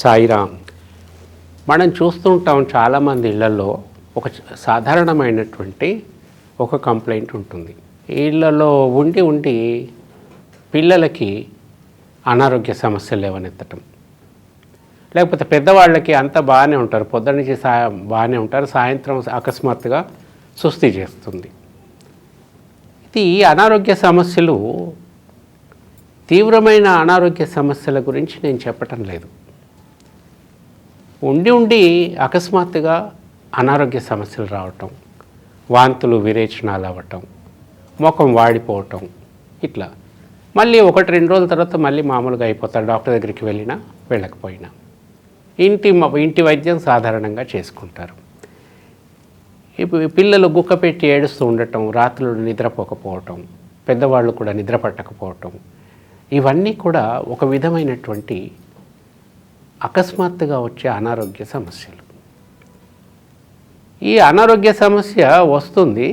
సాయిరామ్. మనం చూస్తుంటాం చాలామంది ఇళ్ళలో ఒక సాధారణమైనటువంటి ఒక కంప్లైంట్ ఉంటుంది. ఇళ్ళలో ఉండి ఉండి పిల్లలకి అనారోగ్య సమస్యలు లేవనెత్తటం. లేకపోతే పెద్దవాళ్ళకి అంత బాగానే ఉంటారు. పొద్దు నుంచి సాయం బాగానే ఉంటారు. సాయంత్రం అకస్మాత్తుగా సుస్థి చేస్తుంది. ఇది అనారోగ్య సమస్యలు తీవ్రమైన అనారోగ్య సమస్యల గురించి నేను చెప్పటం లేదు. ఉండి ఉండి అకస్మాత్తుగా అనారోగ్య సమస్యలు రావటం వాంతులు విరేచనాలు అవ్వటం ముఖం వాడిపోవటం ఇట్లా. మళ్ళీ ఒకటి రెండు రోజుల తర్వాత మళ్ళీ మామూలుగా అయిపోతారు డాక్టర్ దగ్గరికి వెళ్ళినా వెళ్ళకపోయినా. ఇంటి ఇంటి వైద్యం సాధారణంగా చేసుకుంటారు. ఇప్పుడు పిల్లలు గుక్క పెట్టి ఏడుస్తూ ఉండటం రాత్రులు నిద్రపోకపోవటం పెద్దవాళ్ళు కూడా నిద్ర పట్టకపోవటం ఇవన్నీ కూడా ఒక విధమైనటువంటి అకస్మాత్తుగా వచ్చే అనారోగ్య సమస్యలు. ఈ అనారోగ్య సమస్య వస్తుంది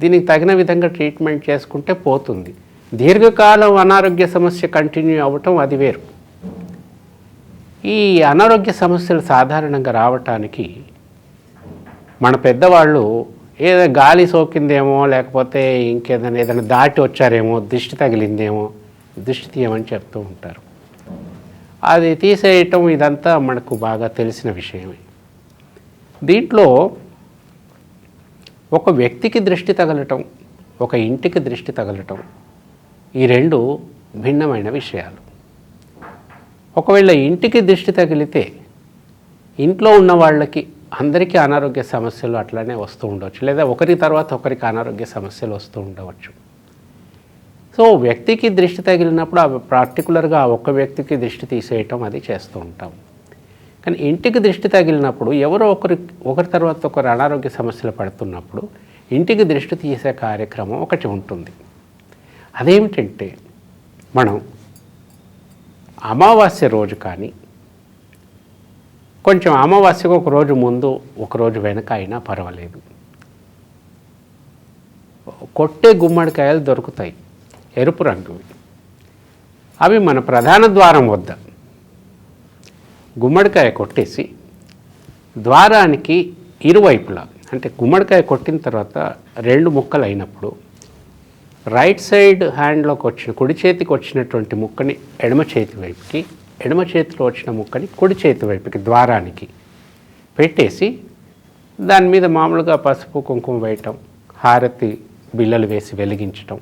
దీనికి తగిన విధంగా ట్రీట్మెంట్ చేసుకుంటే పోతుంది. దీర్ఘకాలం అనారోగ్య సమస్య కంటిన్యూ అవ్వటం అది వేరు. ఈ అనారోగ్య సమస్యలు సాధారణంగా రావటానికి మన పెద్దవాళ్ళు ఏదో గాలి సోకిందేమో లేకపోతే ఇంకేదైనా ఏదైనా దాటి వచ్చారేమో దిష్టి తగిలిందేమో దిష్టి తీయమని చెప్తూ ఉంటారు. అది తీసేయటం ఇదంతా మనకు బాగా తెలిసిన విషయమే. దీంట్లో ఒక వ్యక్తికి దృష్టి తగలటం ఒక ఇంటికి దృష్టి తగలటం ఈ రెండు భిన్నమైన విషయాలు. ఒకవేళ ఇంటికి దృష్టి తగిలితే ఇంట్లో ఉన్న వాళ్ళకి అందరికీ అనారోగ్య సమస్యలు అట్లానే వస్తూ ఉండవచ్చు. లేదా ఒకరి తర్వాత ఒకరికి అనారోగ్య సమస్యలు వస్తూ ఉండవచ్చు. సో వ్యక్తికి దృష్టి తగిలినప్పుడు ఆ పర్టికులర్గా ఆ ఒక్క వ్యక్తికి దృష్టి తీసేయటం అది చేస్తూ ఉంటాం. కానీ ఇంటికి దృష్టి తగిలినప్పుడు ఎవరో ఒకరి ఒకరి తర్వాత ఒకరు అనారోగ్య సమస్యలు పడుతున్నప్పుడు ఇంటికి దృష్టి తీసే కార్యక్రమం ఒకటి ఉంటుంది. అదేమిటంటే మనం అమావాస్య రోజు కానీ కొంచెం అమావాస్యకు ఒక రోజు ముందు ఒక రోజు వెనక అయినా పర్వాలేదు. కొట్టే గుమ్మడికాయలు దొరుకుతాయి. ఎరుపు రంగువి అవి మన ప్రధాన ద్వారం వద్ద. గుమ్మడికాయ కొట్టేసి ద్వారానికి ఇరువైపులా అంటే గుమ్మడికాయ కొట్టిన తర్వాత రెండు ముక్కలు అయినప్పుడు రైట్ సైడ్ హ్యాండ్లోకి వచ్చిన కుడి చేతికి వచ్చినటువంటి ముక్కని ఎడమ చేతి వైపుకి ఎడమ చేతిలో వచ్చిన ముక్కని కుడి చేతి వైపుకి ద్వారానికి పెట్టేసి దాని మీద మామూలుగా పసుపు కుంకుమ వేయటం హారతి బిల్లలు వేసి వెలిగించటం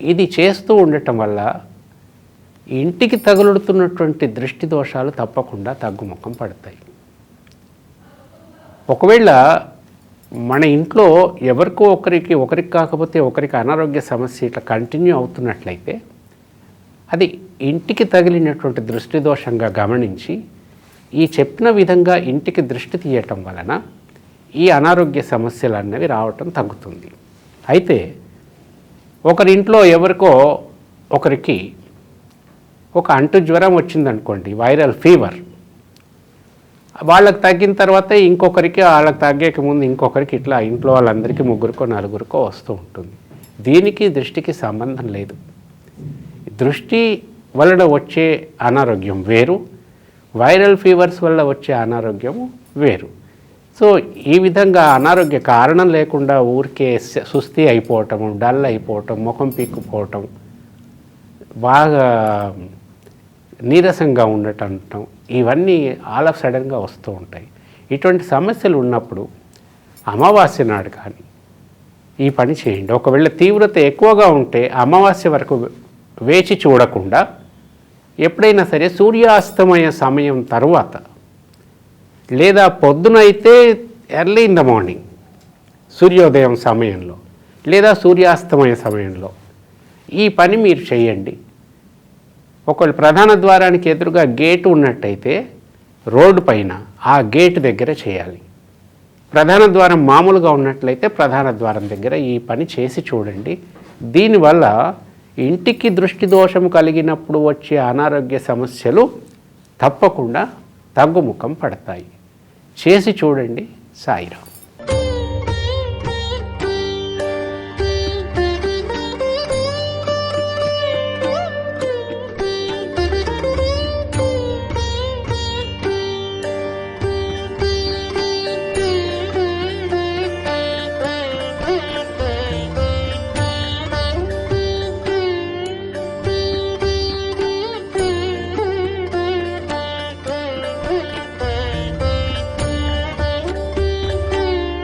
ఇది చేస్తూ ఉండటం వల్ల ఇంటికి తగులుడుతున్నటువంటి దృష్టి దోషాలు తప్పకుండా తగ్గుముఖం పడతాయి. ఒకవేళ మన ఇంట్లో ఎవరికో ఒకరికి ఒకరికి కాకపోతే ఒకరికి అనారోగ్య సమస్య ఇట్లా కంటిన్యూ అవుతున్నట్లయితే అది ఇంటికి తగిలినటువంటి దృష్టి దోషంగా గమనించి ఈ చెప్పిన విధంగా ఇంటికి దృష్టి తీయటం వలన ఈ అనారోగ్య సమస్యలు అన్నవి రావటం తగ్గుతుంది. అయితే ఒకరింట్లో ఎవరికో ఒకరికి ఒక అంటు జ్వరం వచ్చిందనుకోండి వైరల్ ఫీవర్. వాళ్ళకి తగ్గిన తర్వాత ఇంకొకరికి వాళ్ళకి తగ్గేక ముందు ఇంకొకరికి ఇట్లా ఇంట్లో వాళ్ళందరికీ ముగ్గురికో నలుగురికో వస్తూ ఉంటుంది. దీనికి దృష్టికి సంబంధం లేదు. దృష్టి వలన వచ్చే అనారోగ్యం వేరు వైరల్ ఫీవర్స్ వల్ల వచ్చే అనారోగ్యము వేరు. సో ఈ విధంగా అనారోగ్య కారణం లేకుండా ఊరికే సుస్థి అయిపోవటం డల్ అయిపోవటం ముఖం పీక్కుపోవటం బాగా నీరసంగా ఉండటం ఇవన్నీ ఆల్ ఆఫ్ సడన్గా వస్తూ ఉంటాయి. ఇటువంటి సమస్యలు ఉన్నప్పుడు అమావాస్య నాడు కానీ ఈ పని చేయండి. ఒకవేళ తీవ్రత ఎక్కువగా ఉంటే అమావాస్య వరకు వేచి చూడకుండా ఎప్పుడైనా సరే సూర్యాస్తమయ సమయం తర్వాత లేదా పొద్దున అయితే ఎర్లీ ఇన్ ద మార్నింగ్ సూర్యోదయం సమయంలో లేదా సూర్యాస్తమయ సమయంలో. ఈ పని మీరు చేయండి. ఒకళ్ళు ప్రధాన ద్వారానికి ఎదురుగా గేటు ఉన్నట్టయితే రోడ్డు పైన ఆ గేటు దగ్గర చేయాలి. ప్రధాన ద్వారం మామూలుగా ఉన్నట్లయితే ప్రధాన ద్వారం దగ్గర ఈ పని చేసి చూడండి. దీనివల్ల ఇంటికి దృష్టి దోషం కలిగినప్పుడు వచ్చే అనారోగ్య సమస్యలు తప్పకుండా తగ్గుముఖం పడతాయి. చేసి చూడండి సాయిరాం